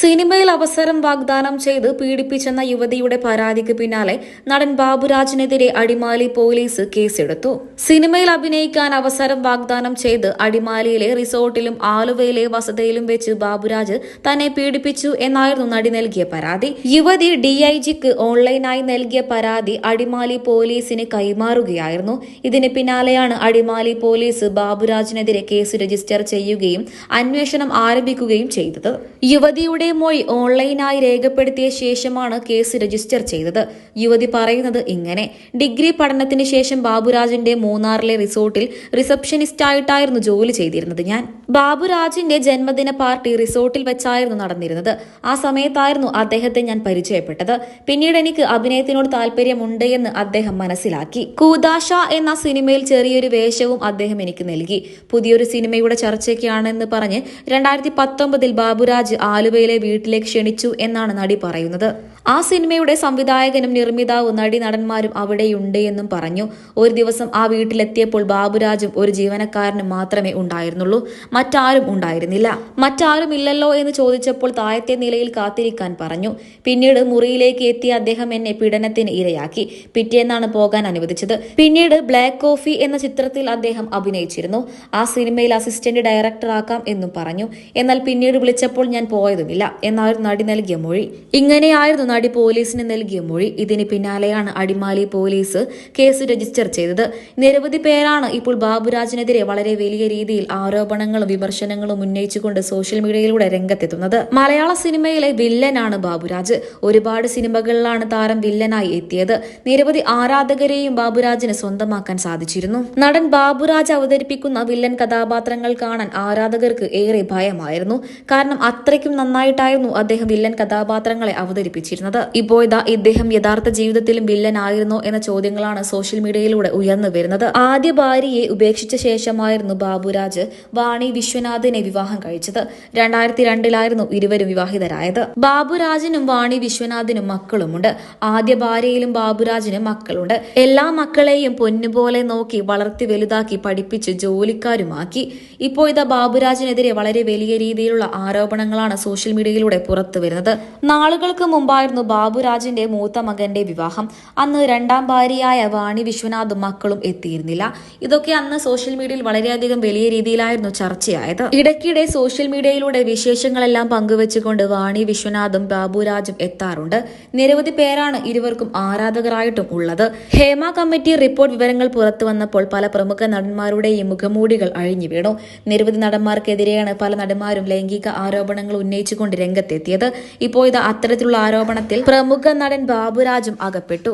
സിനിമയിൽ അവസരം വാഗ്ദാനം ചെയ്ത് പീഡിപ്പിച്ചെന്ന യുവതിയുടെ പരാതിക്ക് പിന്നാലെ നടൻ ബാബുരാജിനെതിരെ അടിമാലി പോലീസ് കേസെടുത്തു. സിനിമയിൽ അഭിനയിക്കാൻ അവസരം വാഗ്ദാനം ചെയ്ത് അടിമാലിയിലെ റിസോർട്ടിലും ആലുവയിലെ വസതിയിലും വെച്ച് ബാബുരാജ് തന്നെ പീഡിപ്പിച്ചു എന്നായിരുന്നു നടി നൽകിയ പരാതി. യുവതി ഡിഐജിക്ക് ഓൺലൈനായി നൽകിയ പരാതി അടിമാലി പോലീസിന് കൈമാറുകയായിരുന്നു. ഇതിന് പിന്നാലെയാണ് അടിമാലി പോലീസ് ബാബുരാജിനെതിരെ കേസ് രജിസ്റ്റർ ചെയ്യുകയും അന്വേഷണം ആരംഭിക്കുകയും ചെയ്തത്. യുവതിയുടെ മൊഴി ഓൺലൈനായി രേഖപ്പെടുത്തിയ ശേഷമാണ് കേസ് രജിസ്റ്റർ ചെയ്തത്. യുവതി പറയുന്നത് ഇങ്ങനെ. ഡിഗ്രി പഠനത്തിന് ശേഷം ബാബുരാജിന്റെ മൂന്നാറിലെ റിസോർട്ടിൽ റിസപ്ഷനിസ്റ്റായിട്ടായിരുന്നു ജോലി ചെയ്തിരുന്നത് ഞാൻ. ബാബുരാജിന്റെ ജന്മദിന പാർട്ടി റിസോർട്ടിൽ വെച്ചായിരുന്നു നടന്നിരുന്നത്. ആ സമയത്തായിരുന്നു അദ്ദേഹത്തെ ഞാൻ പരിചയപ്പെട്ടത്. പിന്നീട് എനിക്ക് അഭിനയത്തിനോട് താല്പര്യമുണ്ട് എന്ന് അദ്ദേഹം മനസ്സിലാക്കി. കൂദാശ എന്ന സിനിമയിൽ ചെറിയൊരു വേഷവും അദ്ദേഹം എനിക്ക് നൽകി. പുതിയൊരു സിനിമയുടെ ചർച്ചയ്ക്കാണെന്ന് പറഞ്ഞ് രണ്ടായിരത്തി പത്തൊമ്പതിൽ ബാബുരാജ് ആലുവയിലെ വീട്ടിലേക്ക് ക്ഷണിച്ചു എന്നാണ് നടി പറയുന്നത് ആ സിനിമയുടെ സംവിധായകനും നിർമ്മിതാവും നടി നടന്മാരും അവിടെയുണ്ട് എന്നും പറഞ്ഞു. ഒരു ദിവസം ആ വീട്ടിലെത്തിയപ്പോൾ ബാബുരാജും ഒരു ജീവനക്കാരനും മാത്രമേ ഉണ്ടായിരുന്നുള്ളൂ. മറ്റാരും ഉണ്ടായിരുന്നില്ല. മറ്റാരും ഇല്ലല്ലോ എന്ന് ചോദിച്ചപ്പോൾ താഴത്തെ നിലയിൽ കാത്തിരിക്കാൻ പറഞ്ഞു. പിന്നീട് മുറിയിലേക്ക് എത്തിയ അദ്ദേഹം എന്നെ പീഡനത്തിന് ഇരയാക്കി. പിറ്റേന്നാണ് പോകാൻ അനുവദിച്ചത്. പിന്നീട് ബ്ലാക്ക് കോഫി എന്ന ചിത്രത്തിൽ അദ്ദേഹം അഭിനയിച്ചിരുന്നു. ആ സിനിമയിൽ അസിസ്റ്റന്റ് ഡയറക്ടർ ആക്കാം എന്നും പറഞ്ഞു. എന്നാൽ പിന്നീട് വിളിച്ചപ്പോൾ ഞാൻ പോയതുമില്ല. എന്നായിരുന്നു നടി നൽകിയ മൊഴി. ഇങ്ങനെയായിരുന്നു നടി പോലീസിന് നൽകിയ മൊഴി ഇതിന് പിന്നാലെയാണ് അടിമാലി പോലീസ് കേസ് രജിസ്റ്റർ ചെയ്തത്. നിരവധി പേരാണ് ഇപ്പോൾ ബാബുരാജിനെതിരെ വളരെ വലിയ രീതിയിൽ ആരോപണങ്ങളും വിമർശനങ്ങളും ഉന്നയിച്ചുകൊണ്ട് സോഷ്യൽ മീഡിയയിലൂടെ രംഗത്തെത്തുന്നത്. മലയാള സിനിമയിലെ വില്ലനാണ് ബാബുരാജ്. ഒരുപാട് സിനിമകളിലാണ് താരം വില്ലനായി എത്തിയത്. നിരവധി ആരാധകരെയും ബാബുരാജിന് സ്വന്തമാക്കാൻ സാധിച്ചിരുന്നു. നടൻ ബാബുരാജ് അവതരിപ്പിക്കുന്ന വില്ലൻ കഥാപാത്രങ്ങൾ കാണാൻ ആരാധകർക്ക് ഏറെ ഭയമായിരുന്നു. കാരണം അത്രയ്ക്കും നന്നായിട്ടായിരുന്നു അദ്ദേഹം വില്ലൻ കഥാപാത്രങ്ങളെ അവതരിപ്പിച്ചിരുന്നത്. ഇപ്പോൾ ഇതാ ഇദ്ദേഹം യഥാർത്ഥ ജീവിതത്തിലും വില്ലനായിരുന്നോ എന്ന ചോദ്യങ്ങളാണ് സോഷ്യൽ മീഡിയയിലൂടെ ഉയർന്നു വരുന്നത്. ആദ്യ ഭാര്യയെ ഉപേക്ഷിച്ച ശേഷമായിരുന്നു ബാബുരാജ് വാണി വിശ്വനാഥിനെ വിവാഹം കഴിച്ചത്. രണ്ടായിരത്തി രണ്ടിലായിരുന്നു ഇരുവരും വിവാഹിതരായത്. ബാബുരാജിനും വാണി വിശ്വനാഥിനും മക്കളുമുണ്ട്. ആദ്യ ഭാര്യയിലും ബാബുരാജിന് മക്കളുണ്ട്. എല്ലാ മക്കളെയും പൊന്നുപോലെ നോക്കി വളർത്തി വലുതാക്കി പഠിപ്പിച്ച് ജോലിക്കാരുമാക്കി. ഇപ്പോൾ ഇതാ ബാബുരാജിനെതിരെ വളരെ വലിയ രീതിയിലുള്ള ആരോപണങ്ങളാണ് സോഷ്യൽ മീഡിയയിലൂടെ പുറത്തു വരുന്നത് നാളുകൾക്ക് മുമ്പായിരുന്നു ബാബുരാജിന്റെ മൂത്ത മകന്റെ വിവാഹം. അന്ന് രണ്ടാം ഭാര്യയായ വാണി വിശ്വനാഥും മക്കളും എത്തിയിരുന്നില്ല. ഇതൊക്കെ അന്ന് സോഷ്യൽ മീഡിയയിൽ വളരെയധികം വലിയ രീതിയിലായിരുന്നു ചർച്ചയായത്. ഇടയ്ക്കിടെ സോഷ്യൽ മീഡിയയിലൂടെ വിശേഷങ്ങളെല്ലാം പങ്കുവെച്ചുകൊണ്ട് വാണി വിശ്വനാഥും ബാബുരാജും എത്താറുണ്ട്. നിരവധി പേരാണ് ഇരുവർക്കും ആരാധകരായിട്ടും ഉള്ളത്. ഹേമ കമ്മിറ്റി റിപ്പോർട്ട് വിവരങ്ങൾ പുറത്തു വന്നപ്പോൾ പല പ്രമുഖ നടന്മാരുടെയും മുഖമൂടികൾ അഴിഞ്ഞു വീണു. നിരവധി നടന്മാർക്കെതിരെയാണ് പല നടന്മാരും ലൈംഗിക ആരോപണങ്ങൾ ഉന്നയിച്ചുകൊണ്ട് രംഗത്തെത്തിയത്. ഇപ്പോൾ ഇത് അത്തരത്തിലുള്ള ആരോപണത്തിൽ പ്രമുഖ നടൻ ബാബുരാജും അകപ്പെട്ടു